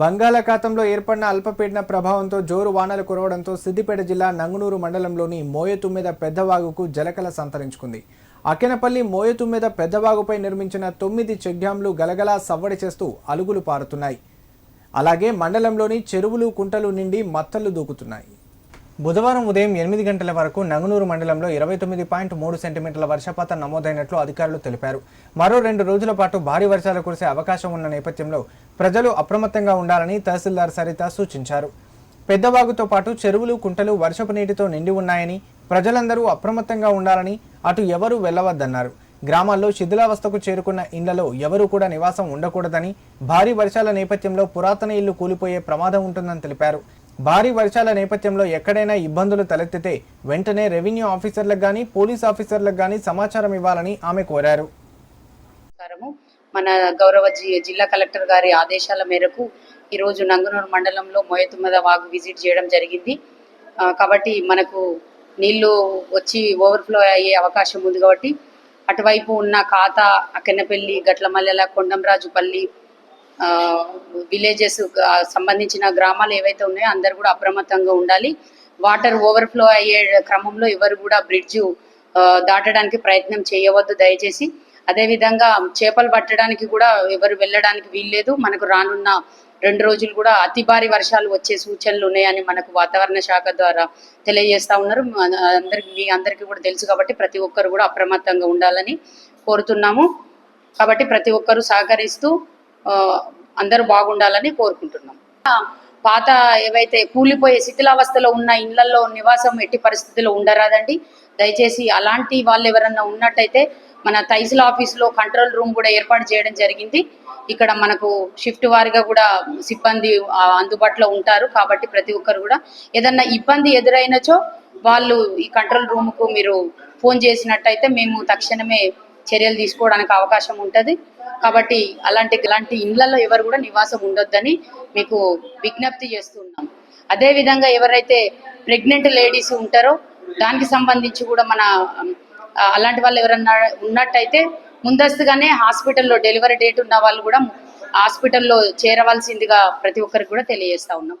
బంగాళాఖాతంలో ఏర్పడిన అల్పపీడన ప్రభావంతో జోరు వానలు కురవడంతో సిద్దిపేట జిల్లా నంగునూరు మండలంలోని మోయతుమ్మెద పెద్దవాగుకు జలకల సంతరించుకుంది. అకెనపల్లి మోయతుమ్మెద పెద్దవాగుపై నిర్మించిన తొమ్మిది చెక్ గలగలా సవ్వడి చేస్తూ అలుగులు పారుతున్నాయి. అలాగే మండలంలోని చెరువులు కుంటలు నిండి మత్తలు దూకుతున్నాయి. బుధవారం ఉదయం ఎనిమిది గంటల వరకు నంగునూరు మండలంలో ఇరవై తొమ్మిది పాయింట్ మూడు సెంటీమీటర్ల వర్షపాతం నమోదైనట్లు అధికారులు తెలిపారు. మరో రెండు రోజుల పాటు భారీ వర్షాలు కురిసే అవకాశం ఉన్న నేపథ్యంలో ప్రజలు అప్రమత్తంగా ఉండాలని తహసీల్దార్ సరిత సూచించారు. పెద్దవాగుతో పాటు చెరువులు కుంటలు వర్షపు నీటితో నిండి ఉన్నాయని ప్రజలందరూ అప్రమత్తంగా ఉండాలని అటు ఎవరూ వెళ్ళవద్దన్నారు గ్రామాల్లో శిథిలావస్థకు చేరుకున్న ఇళ్ళలో ఎవరూ కూడా నివాసం ఉండకూడదని భారీ వర్షాల నేపథ్యంలో పురాతన ఇల్లు కూలిపోయే ప్రమాదం ఉంటుందని తెలిపారు. భారీ వర్షాల నేపథ్యంలో ఎక్కడైనా ఇబ్బందులు తలెత్తితే వెంటనే రెవెన్యూ ఆఫీసర్లకు కానీ పోలీస్ ఆఫీసర్లకు కానీ సమాచారం ఇవ్వాలని ఆమె కోరారు. మన గౌరవ జిల్లా కలెక్టర్ గారి ఆదేశాల మేరకు ఈరోజు నంగనూరు మండలంలో మోయతుమ్మద వాగు విజిట్ చేయడం జరిగింది. కాబట్టి మనకు నీళ్ళు వచ్చి ఓవర్ఫ్లో అయ్యే అవకాశం ఉంది కాబట్టి అటువైపు ఉన్న ఖాతా అకెన్నపల్లి గట్లమల్లెల కొండంరాజుపల్లి విలేజెస్ సంబంధించిన గ్రామాలు ఏవైతే ఉన్నాయో అందరు కూడా అప్రమత్తంగా ఉండాలి. వాటర్ ఓవర్ఫ్లో అయ్యే క్రమంలో ఎవరు కూడా బ్రిడ్జ్ దాటడానికి ప్రయత్నం చేయవద్దు దయచేసి. అదేవిధంగా చేపలు పట్టడానికి కూడా ఎవరు వెళ్ళడానికి వీల్లేదు. మనకు రానున్న రెండు రోజులు కూడా అతి భారీ వర్షాలు వచ్చే సూచనలు ఉన్నాయని మనకు వాతావరణ శాఖ ద్వారా తెలియజేస్తా ఉన్నారు. అందరికి మీ అందరికీ కూడా తెలుసు కాబట్టి ప్రతి ఒక్కరు కూడా అప్రమత్తంగా ఉండాలని కోరుతున్నాము. కాబట్టి ప్రతి ఒక్కరూ సహకరిస్తూ అందరూ బాగుండాలని కోరుకుంటున్నాం. పాత ఏవైతే కూలిపోయే శిథిలావస్థలో ఉన్న ఇళ్ళలో నివాసం ఎట్టి పరిస్థితుల్లో ఉండరాదండి. దయచేసి అలాంటి వాళ్ళు ఎవరన్నా ఉన్నట్టయితే మన తహసీల్ ఆఫీస్లో కంట్రోల్ రూమ్ కూడా ఏర్పాటు చేయడం జరిగింది. ఇక్కడ మనకు షిఫ్ట్ వారిగా కూడా సిబ్బంది అందుబాటులో ఉంటారు. కాబట్టి ప్రతి ఒక్కరు కూడా ఏదన్నా ఇబ్బంది ఎదురైనచో వాళ్ళు ఈ కంట్రోల్ రూమ్కు మీరు ఫోన్ చేసినట్టయితే మేము తక్షణమే చర్యలు తీసుకోవడానికి అవకాశం ఉంటుంది. కాబట్టి అలాంటి అలాంటి ఇండ్లలో ఎవరు కూడా నివాసం ఉండొద్దని మీకు విజ్ఞప్తి చేస్తున్నాం. అదేవిధంగా ఎవరైతే ప్రెగ్నెంట్ లేడీస్ ఉంటారో దానికి సంబంధించి కూడా మన అలాంటి వాళ్ళు ఎవరన్నా ఉన్నట్టయితే ముందస్తుగానే హాస్పిటల్లో డెలివరీ డేట్ ఉన్న వాళ్ళు కూడా హాస్పిటల్లో చేరవలసిందిగా ప్రతి ఒక్కరికి కూడా తెలియజేస్తా ఉన్నాం.